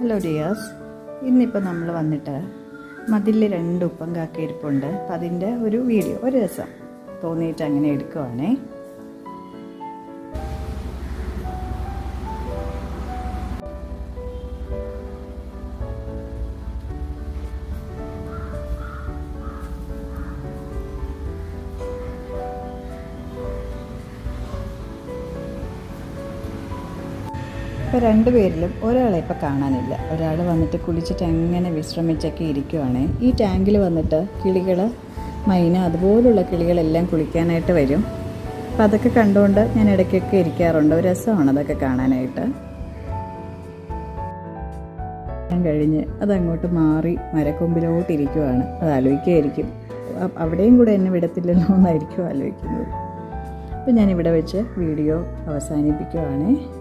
Hello dears ഇന്നിപ്പോൾ നമ്മൾ വന്നിട്ട് മതിലിൽ രണ്ട് ഉപ്പം കാക്ക ഇരിപ്പുണ്ട് അപ്പം അതിന്റെ ഒരു വീഡിയോ ഒരു രസം തോന്നിയിട്ട് അങ്ങനെ എടുക്കുവാണേ. ഇപ്പോൾ രണ്ടുപേരിലും ഒരാളെ ഇപ്പോൾ കാണാനില്ല. ഒരാൾ വന്നിട്ട് കുളിച്ചിട്ട് എങ്ങനെ വിശ്രമിച്ചൊക്കെ ഇരിക്കുവാണ്. ഈ ടാങ്കിൽ വന്നിട്ട് കിളികൾ മൈന അതുപോലുള്ള കിളികളെല്ലാം കുളിക്കാനായിട്ട് വരും. അപ്പം അതൊക്കെ കണ്ടുകൊണ്ട് ഞാൻ ഇടയ്ക്കൊക്കെ ഇരിക്കാറുണ്ട്. രസമാണ് അതൊക്കെ കാണാനായിട്ട്. കഴിഞ്ഞ് അതങ്ങോട്ട് മാറി മരക്കൊമ്പിലോട്ട് ഇരിക്കുവാണ്. അത് ആലോചിക്കുകയായിരിക്കും അവിടെയും കൂടെ എന്നെ വിടത്തില്ലല്ലോ എന്നായിരിക്കും ആലോചിക്കുന്നത്. അപ്പം ഞാനിവിടെ വെച്ച് വീഡിയോ അവസാനിപ്പിക്കുവാണേ.